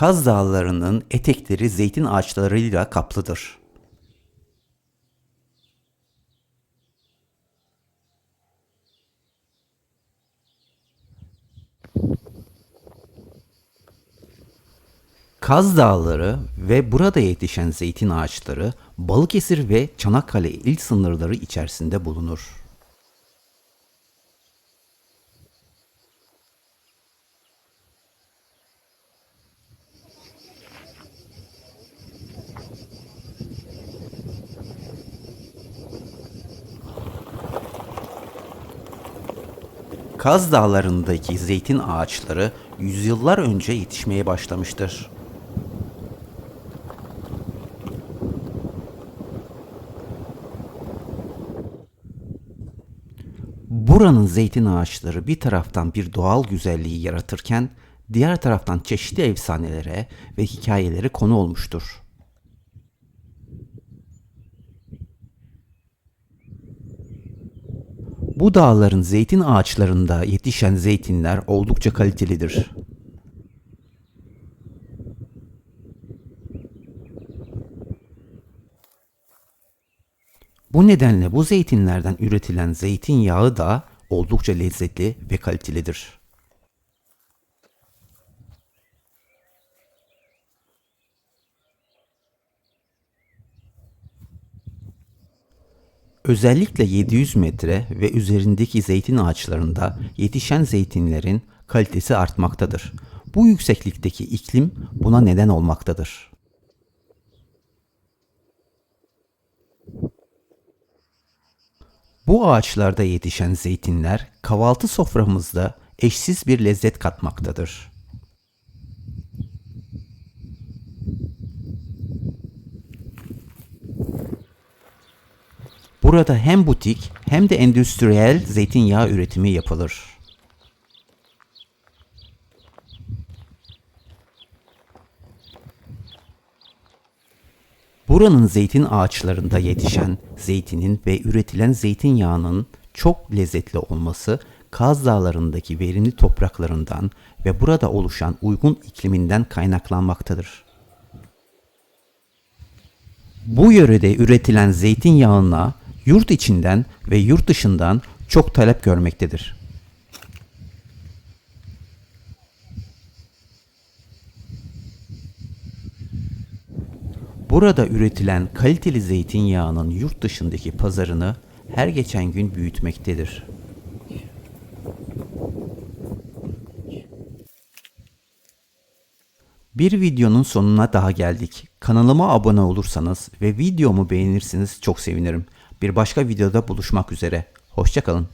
Kaz Dağları'nın etekleri zeytin ağaçlarıyla kaplıdır. Kaz Dağları ve burada yetişen zeytin ağaçları Balıkesir ve Çanakkale il sınırları içerisinde bulunur. Kaz Dağları'ndaki zeytin ağaçları yüzyıllar önce yetişmeye başlamıştır. Buranın zeytin ağaçları bir taraftan bir doğal güzelliği yaratırken diğer taraftan çeşitli efsanelere ve hikayelere konu olmuştur. Bu dağların zeytin ağaçlarında yetişen zeytinler oldukça kalitelidir. Bu nedenle bu zeytinlerden üretilen zeytinyağı da oldukça lezzetli ve kalitelidir. Özellikle 700 metre ve üzerindeki zeytin ağaçlarında yetişen zeytinlerin kalitesi artmaktadır. Bu yükseklikteki iklim buna neden olmaktadır. Bu ağaçlarda yetişen zeytinler kahvaltı soframızda eşsiz bir lezzet katmaktadır. Burada hem butik hem de endüstriyel zeytinyağı üretimi yapılır. Buranın zeytin ağaçlarında yetişen zeytinin ve üretilen zeytinyağının çok lezzetli olması Kaz Dağları'ndaki verimli topraklarından ve burada oluşan uygun ikliminden kaynaklanmaktadır. Bu yörede üretilen zeytinyağına yurt içinden ve yurt dışından çok talep görmektedir. Burada üretilen kaliteli zeytinyağının yurt dışındaki pazarını her geçen gün büyütmektedir. Bir videonun sonuna daha geldik. Kanalıma abone olursanız ve videomu beğenirseniz çok sevinirim bir başka videoda buluşmak üzere. Hoşçakalın.